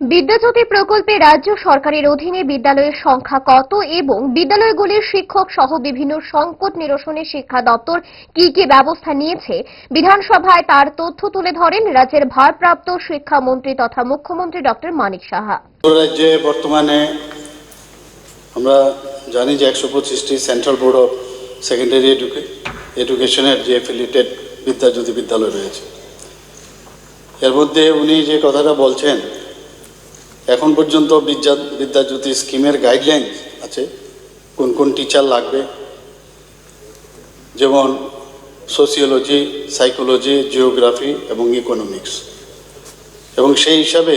বিদ্যাজ্যোতি প্রকল্পে রাজ্য সরকারের অধীনে বিদ্যালয়ের সংখ্যা কত এবং বিদ্যালয়গুলির শিক্ষক সহ বিভিন্ন সংকট নিরসনে শিক্ষা দপ্তর কি কি ব্যবস্থা নিয়েছে? বিধানসভায় তার তথ্য তুলে ধরেন রাজ্যের ভারপ্রাপ্ত শিক্ষামন্ত্রী তথা মুখ্যমন্ত্রী ডক্টর মানিক সাহা। রাজ্যে বর্তমানে আমরা জানি যে একশো পঁচিশটি সেন্ট্রাল বোর্ড অফ সেকেন্ডারি এডুকেশনের যে অ্যাফিলিয়েটেড বিদ্যাজ্যোতি বিদ্যালয় রয়েছে। এর মধ্যে উনি যে কথাটা বলছেন এখন পর্যন্ত বিদ্যা বিদ্যাজ্যোতি স্কিমের গাইডলাইন আছে, কোন কোন টিচার লাগবে? যেমন সোসিওলজি সাইকোলজি জিওগ্রাফি এবং ইকোনমিক্স এবং সেই হিসাবে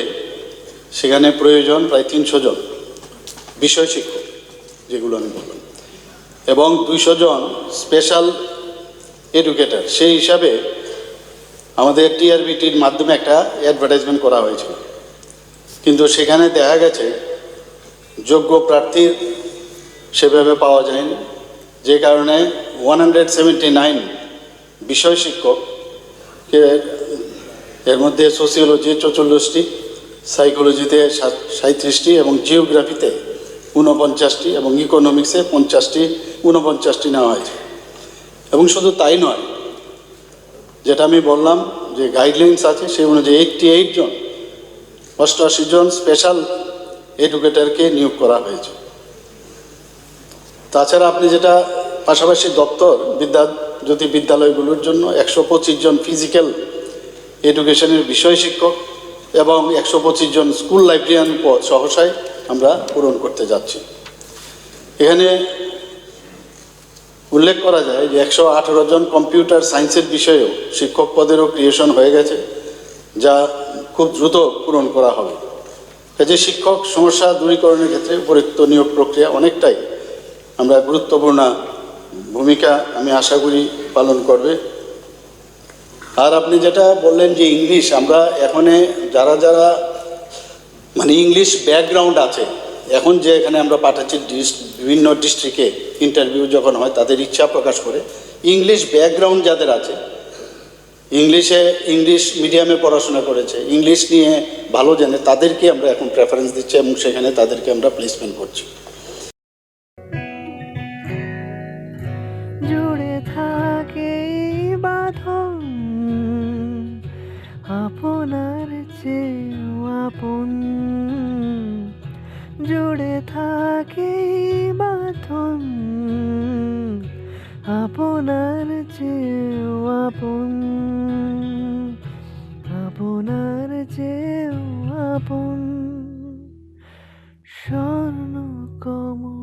সেখানে প্রয়োজন প্রায় তিনশো জন বিষয় শিক্ষক, যেগুলো আমি বললাম। এবং দুইশো জন স্পেশাল এডুকেটর সেই হিসাবে আমাদের টিআরবিটির মাধ্যমে একটা অ্যাডভার্টাইজমেন্ট করা হয়েছিল। কিন্তু সেখানে দেখা গেছে, যোগ্য প্রার্থীর সেভাবে পাওয়া যায়নি। যে কারণে ওয়ান হান্ড্রেড সেভেন্টি নাইন বিষয় শিক্ষককে এর মধ্যে সোসিওলজি চৌচল্লিশটি সাইকোলজিতে সাঁত্রিশটি এবং জিওগ্রাফিতে ঊনপঞ্চাশটি এবং ইকোনমিক্সে পঞ্চাশটি, ঊনপঞ্চাশটি নেওয়া হয়েছে। এবং শুধু তাই নয়, যেটা আমি বললাম যে গাইডলাইন্স আছে, সেই অনুযায়ী এইটটি এইট জন অষ্টআশি জন স্পেশাল এডুকেটরকে নিয়োগ করা হয়েছে। তাছাড়া আপনি যেটা পাশাপাশি দপ্তর, বিদ্যা জ্যোতি বিদ্যালয়গুলোর জন্য একশো পঁচিশ জন ফিজিক্যাল এডুকেশনের বিষয় শিক্ষক এবং একশো পঁচিশ জন স্কুল লাইব্রেরিয়ান সহসায় আমরা পূরণ করতে যাচ্ছি। এখানে উল্লেখ করা যায় যে একশো আঠেরো জন কম্পিউটার সায়েন্সের বিষয়েও শিক্ষক পদেরও ক্রিয়েশন হয়ে গেছে। যা খুব দ্রুত পূরণ করা হবে। কাজে শিক্ষক সমস্যা দূরীকরণের ক্ষেত্রে উপরিক্ত নিয়োগ প্রক্রিয়া অনেকটাই আমরা গুরুত্বপূর্ণ ভূমিকা আমি আশা করি পালন করবে। আর আপনি যেটা বললেন যে ইংলিশ, আমরা এখানে যারা যারা মানে ইংলিশ ব্যাকগ্রাউন্ড আছে, এখন যে এখানে আমরা পাঠাচ্ছি বিভিন্ন ডিস্ট্রিক্টে ইন্টারভিউ যখন হয়, তাদের ইচ্ছা প্রকাশ করে। ইংলিশ ব্যাকগ্রাউন্ড যাদের আছে ইংলিশে, ইংলিশ মিডিয়ামে পড়াশোনা করেছে। ইংলিশ নিয়ে ভালো জানে, তাদেরকে আমরা এখন প্রেফারেন্স দিচ্ছি এবং সেখানে তাদেরকে আমরা প্লেসমেন্ট করছি। জুড়ে থাকে বাঁধন, আপনার আপন। জুড়ে থাকে বাঁধন, আপনার চেয়েও আপন। আপন স্বর্ণ কমল।